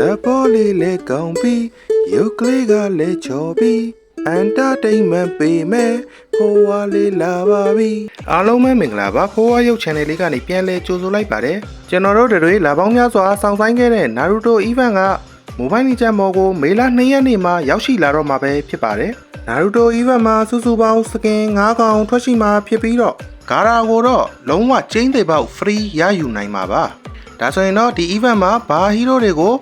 သဘောလေးလည်းကောင်းပြီးရုပ်ကလေးကလည်းချော်ပြီးအန်တာတိန်မန်ပေးမယ်ဖိုးဝါလေးလာပါပြီအားလုံးပဲမင်္ဂလာပါဖိုးဝါရုပ် channel လေးကနေပြန်လဲကြိုဆိုလိုက်ပါတယ်ကျွန်တော်တို့တွေလာပေါင်းများစွာစောင့်ဆိုင်ခဲ့တဲ့ Naruto event က Mobile Legends မော်ကိုမေလ2ရက်နေ့မှာရောက်ရှိလာတော့မှာပဲဖြစ်ပါတယ် Naruto event မှာစုစုပေါင်းစကင်9កောင်ထွက်ရှိမှာဖြစ်ပြီးတော့ဂါရာကိုတော့လုံးဝကျင်းသေးပေါက် free ရယူနိုင်မှာပါဒါဆိုရင်တော့ဒီ event မှာဘာဟီးရိုတွေကို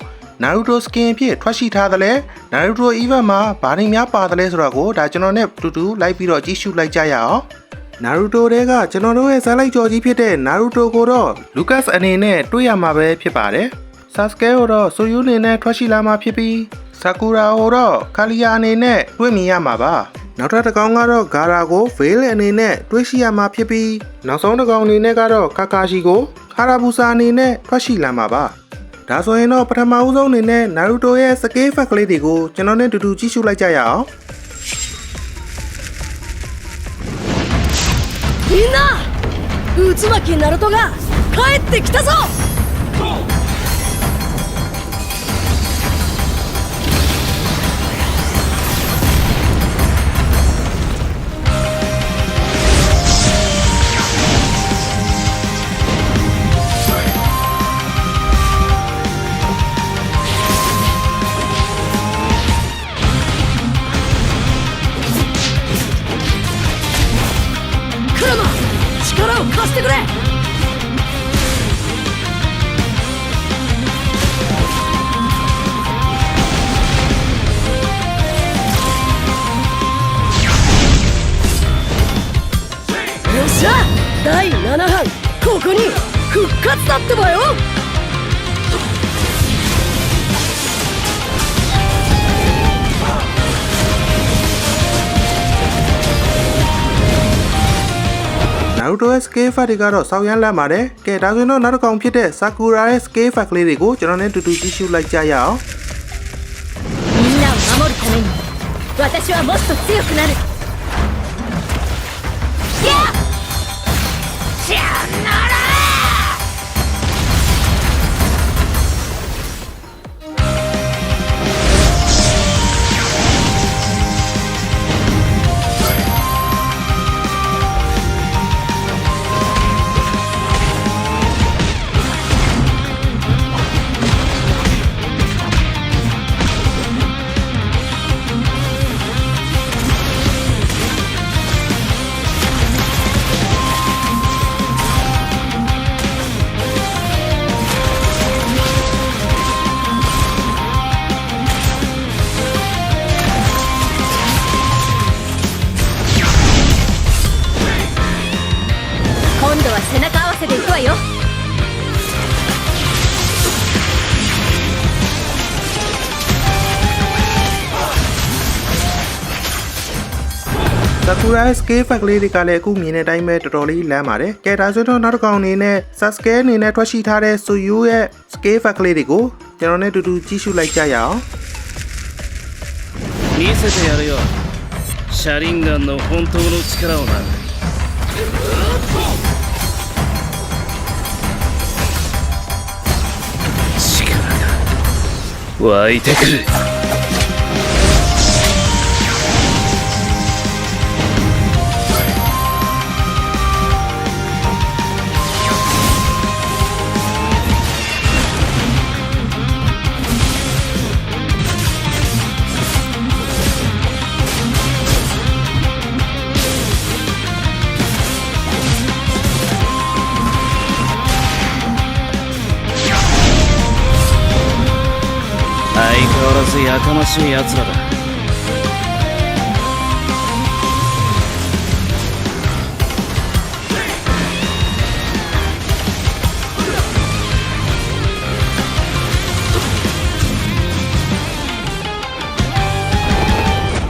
Naruto skin အဖြစ်ထွက်ရှိထားသလဲ Naruto event မှာဘာတွေများပါသလဲဆိုတော့ကိုဒါကျွန်တော်နဲ့တူတူလိုက်ပြီးတော့ကြည့်ရှုလိုက်ကြရအောင် Naruto တဲကကျွန်တော်တို့ရဲ့ဇာတ်လိုက်ကြော်ကြီးဖြစ်တဲ့ Naruto ကိုတော့ Lucas အနေနဲ့တွေ့ရမှာပဲဖြစ်ပါတယ် Sasuke ကိုတော့ Soyu အနေနဲ့ထွက်ရှိလာမှာဖြစ်ပြီး Sakura ကိုတော့ Kalia အနေနဲ့တွေ့မြင်ရမှာပါနောက်ထပ်တစ်ကောင်ကတော့ Gara ကို Veil အနေနဲ့တွေ့ရှိရမှာဖြစ်ပြီးနောက်ဆုံးတစ်ကောင်အနေနဲ့ကတော့ Kakashi ကို Harabusa အနေနဲ့ထွက်ရှိလာမှာပါ ဒါဆိုရင်တော့ပထမဦးဆုံးအနေနဲ့ Naruto ရဲ့ Scale Fact ကလေးတွေကိုကျွန်တော်နဲ့တူတူကြည့်ရှုလိုက်ကြရအောင် みんな渦巻きナルトが帰ってきたぞ 復活だってばよ Naruto ရဲ့ scale fact တွေကတော့စောက်ရမ်းလန့်ပါတယ်။ကဲဒါဆိုရင်တော့နောက်တစ်ကောင်ဖြစ်တဲ့ Sakura ရဲ့ scale fact ကလေးတွေကိုကျွန်တော်နဲ့တူတူကြည့်ရှုလိုက်ကြရအောင် みんなを守るために私はもっと強くなるやっしゃな Sakura ရဲ့ scale fact ကလေးတွေကလည်းအခုမြင်တဲ့အတိုင်းပဲတော်တော်လေးလမ်းပါတယ်။ကဲဒါဆိုတော့နောက်တစ်ကောင်အနေနဲ့ Sasuke အနေနဲ့ထွက်ရှိထားတဲ့ Suyu ရဲ့ scale fact ကလေးတွေကိုကျွန်တော်နဲ့တူတူကြည့်ရှုလိုက်ကြရအောင် 見せてやるよシャリンガンの本当の力をな力が湧いてくる らずやかましい奴らだ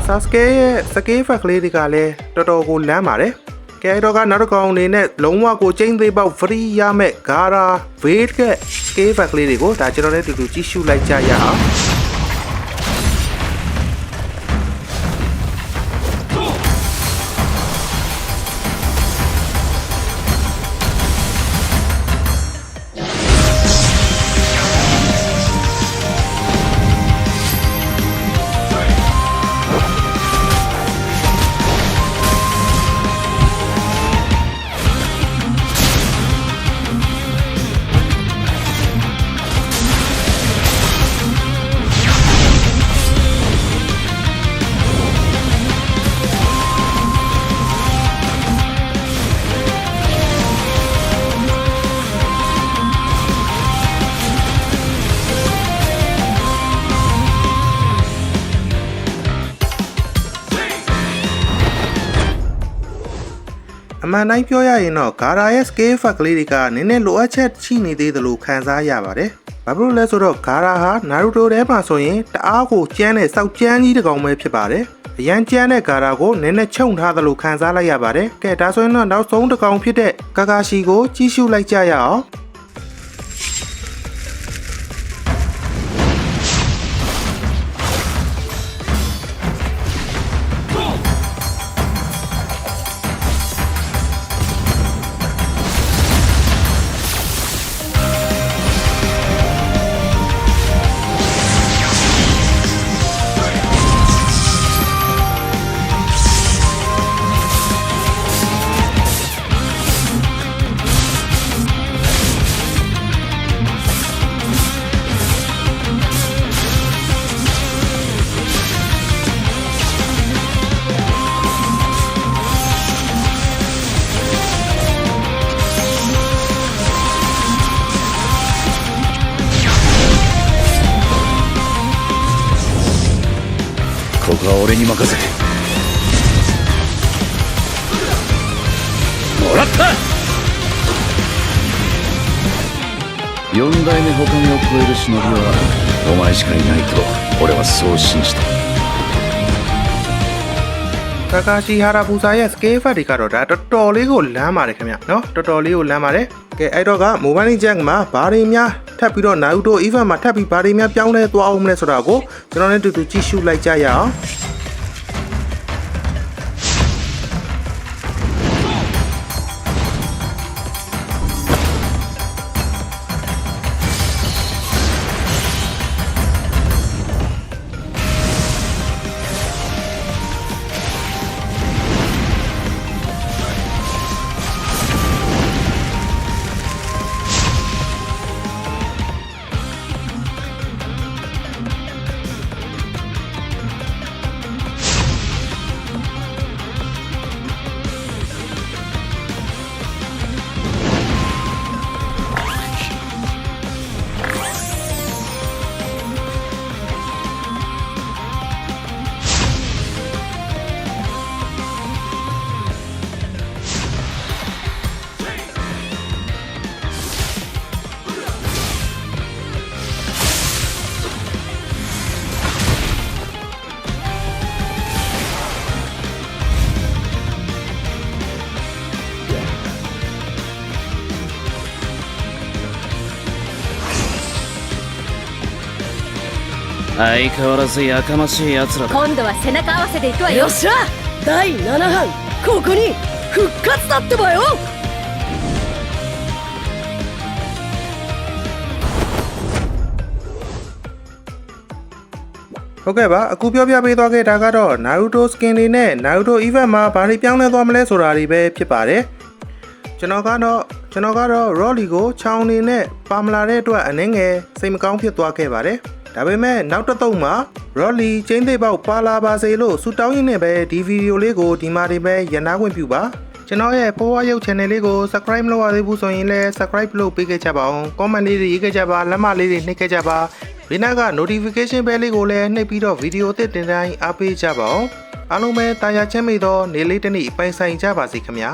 Sasuke ရဲ့ scale fact ကလေးတွေကလည်းတော်တော်ကိုလမ်းပါတယ်။ကဲတော့ကနောက်တစ်ကောင်အနေနဲ့လုံးဝကိုကျင်းသေးပေါက် free ရမဲ့ Gara Veil က scale fact ကလေးတွေကိုဒါကျွန်တော်နဲ့တူတူကြည့်ရှုလိုက်ကြရအောင်။ မှန်တိုင်းပြောရရင်တော့ Gara ရဲ့ scale effect ကလေးတွေကနည်းနည်းလိုအပ်ချက်ရှိနေသေးသလိုခံစားရပါတယ်။ဘာဖြစ်လို့လဲဆိုတော့ Gara ဟာ Naruto ထဲမှာဆိုရင်တအားကိုကျန်းတဲ့စောက်ကျန်းကြီးတစ်ကောင်ပဲဖြစ်ပါတယ်။အရန်ကျန်းတဲ့ Gara ကိုနည်းနည်းချုံထားသလိုခံစားလိုက်ရပါတယ်။ကဲဒါဆိုရင်တော့နောက်ဆုံးတစ်ကောင်ဖြစ်တဲ့ Kakashi ကိုကြီးစုလိုက်ကြရအောင်။ 俺に任せてもらった四代目他目を超える忍びはお前しかいないと俺はそう信じた ကာကာရှီဟာရာဘူဇာရဲ့ scale effect တွေကတော့ဒါတော်တော်လေးကိုလမ်းပါတယ်ခင်ဗျနော်တော်တော်လေးကိုလမ်းပါတယ် ကဲအဲ့တော့က mobile jack မှာဘာတွေများထပ်ပြီးတော့ Naruto event မှာထပ်ပြီးဘာတွေများပြောင်းလဲသွားအောင်မလဲဆိုတာကိုကျွန်တော်နဲ့တူတူကြည့်ရှုလိုက်ကြရအောင် 相変わらずやかましい奴らだ今度は背中合わせで行くわよよっしゃ第7班ここに復活だってばよ ဟုတ်ကဲ့ပါအခုပြောပြပေးသွားခဲ့တာကတော့ Naruto skin တွေနဲ့ Naruto event မှာဘာတွေပြောင်းလဲသွားမလဲဆိုတာတွေပဲဖြစ်ပါတယ်ကျွန်တော်ကတော့ကျွန်တော်ကတော့ Rolly ကိုချောင်းနေနဲ့ပါမလာတဲ့အတွက်အနှင်းငယ်စိတ်မကောင်းဖြစ်သွားခဲ့ပါတယ် ဒါပေမဲ့နောက်တစ်သုတ်မှာ Rolly ကျင်းသိပ်ပေါက်ပါလာပါစေလို့ဆုတောင်းရင်းနဲ့ပဲဒီဗီဒီယိုလေးကိုဒီမှာတွေပဲရန်နာခွင့်ပြုပါကျွန်တော်ရဲ့ဖိုးဝါရုပ် channel လေးကို subscribe လုပ်ရသေးဘူးဆိုရင်လည်း subscribe လုပ်ပေးခဲ့ကြပါအောင် comment လေးတွေရေးခဲ့ကြပါလက်မလေးတွေနှိပ်ခဲ့ကြပါဘေးနားက notification bell လေးကိုလည်းနှိပ်ပြီးတော့ဗီဒီယိုအသစ်တင်တိုင်းအားပေးကြပါအောင်အားလုံးပဲတာယာချမ်းမြေသော နေ့လေးတစ်နေ့ပိုင်ဆိုင်ကြပါစေခင်ဗျာ